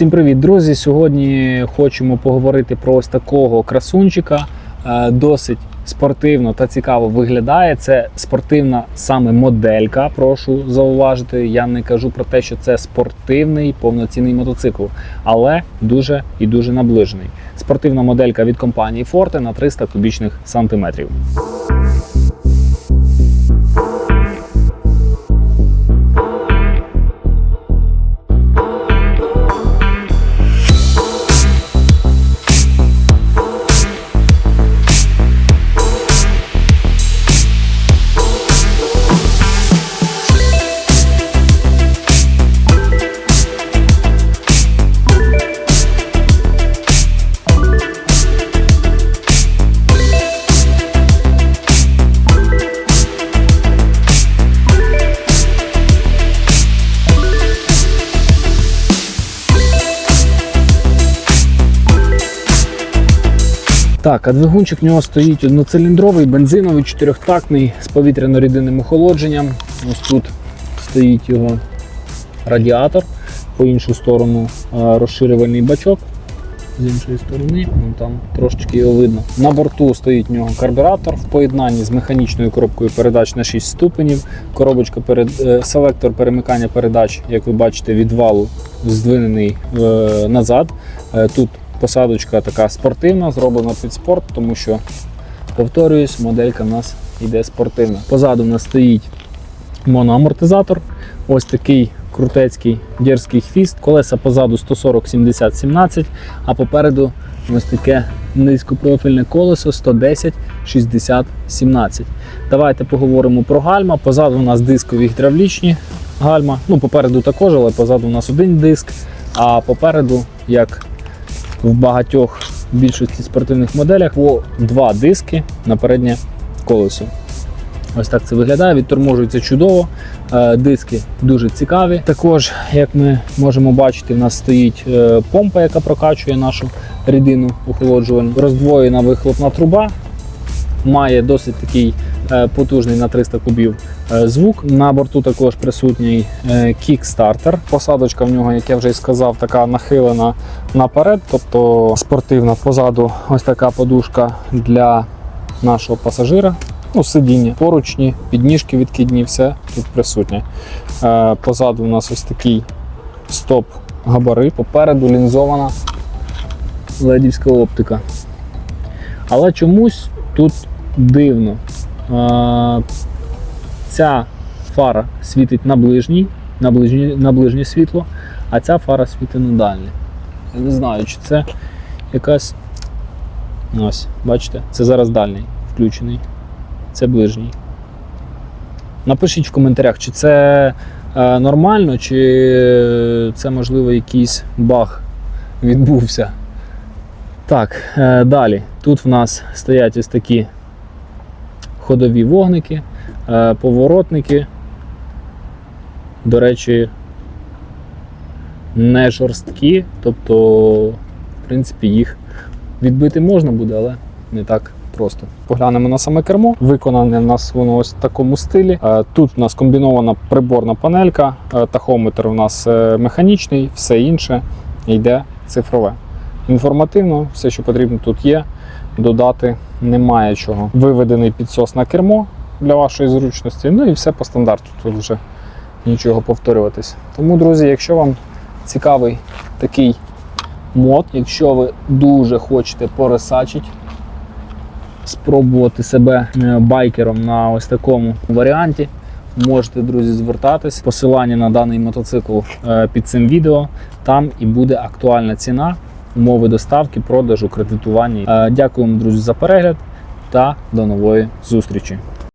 Всім привіт, друзі! Сьогодні хочемо поговорити про ось такого красунчика. Е, Досить спортивно та цікаво виглядає. Це спортивна саме моделька. Прошу зауважити. Я не кажу про те, що це спортивний повноцінний мотоцикл, але дуже і дуже наближений. Спортивна моделька від компанії Forte на 300 кубічних сантиметрів. Так, а двигунчик в нього стоїть одноциліндровий, бензиновий, чотирьохтактний з повітряно-рідинним охолодженням. Ось тут стоїть його радіатор, по іншу сторону розширювальний бачок. З іншої сторони, там трошечки його видно. На борту стоїть в нього карбюратор в поєднанні з механічною коробкою передач на 6 ступенів. Коробочка перед е, селектор перемикання передач, як ви бачите, від валу здвинений е, назад. Е, тут посадочка така спортивна, зроблена під спорт, тому що, повторююсь, моделька в нас йде спортивна. Позаду в нас стоїть моноамортизатор. Ось такий крутецький дерзкий хвіст. Колеса позаду 140 70 17, а попереду ось таке низькопрофільне колесо 110 60 17. Давайте поговоримо про гальма. Позаду у нас дискові гідравлічні гальма. Ну, попереду також, але позаду у нас один диск, а попереду, як в багатьох більшості спортивних моделях, по два диски на переднє колесо. Ось так це виглядає, відторможується чудово. Е, Диски дуже цікаві. Також, як ми можемо бачити, в нас стоїть е, помпа, яка прокачує нашу рідину охолоджувальну. Роздвоєна вихлопна труба. Має досить такий потужний на 300 кубів е, звук. На борту також присутній е, кікстартер. Посадочка в нього, як я вже і сказав, така нахилена наперед, тобто спортивна позаду ось така подушка для нашого пасажира. Ну, сидіння, поручні, підніжки відкидні, все тут присутнє. Е, позаду у нас ось такий стоп-габарит, попереду лінзована ледівська оптика. Але чомусь тут дивно. Ця фара світить на ближній, на ближнє, на ближнє світло, а ця фара світить на дальнє. Я не знаю, чи це якась. Ось, бачите, це зараз дальній включений це ближній. Напишіть в коментарях, чи це е, нормально, чи це, можливо, якийсь баг відбувся. Так, е, далі. Тут в нас стоять ось такі ходові вогники, е, поворотники. До речі, не жорсткі, тобто, в принципі, їх відбити можна буде, але не так просто. Поглянемо на саме кермо. Виконане в нас воно ось в такому стилі. Е, Тут у нас комбінована приборна панелька, е, тахометр у нас механічний, все інше йде цифрове. Інформативно, все, що потрібно тут є. Додати немає чого. Виведений підсос на кермо для вашої зручності. Ну і все по стандарту. Тут вже нічого повторюватись. Тому, друзі, якщо вам цікавий такий мод, якщо ви дуже хочете поресачити, спробувати себе е, байкером на ось такому варіанті. Можете, друзі, звертатись. Посилання на даний мотоцикл е, під цим відео. Там і буде актуальна ціна, умови доставки, продажу, кредитування. Е, Дякуємо, друзі, за перегляд та до нової зустрічі.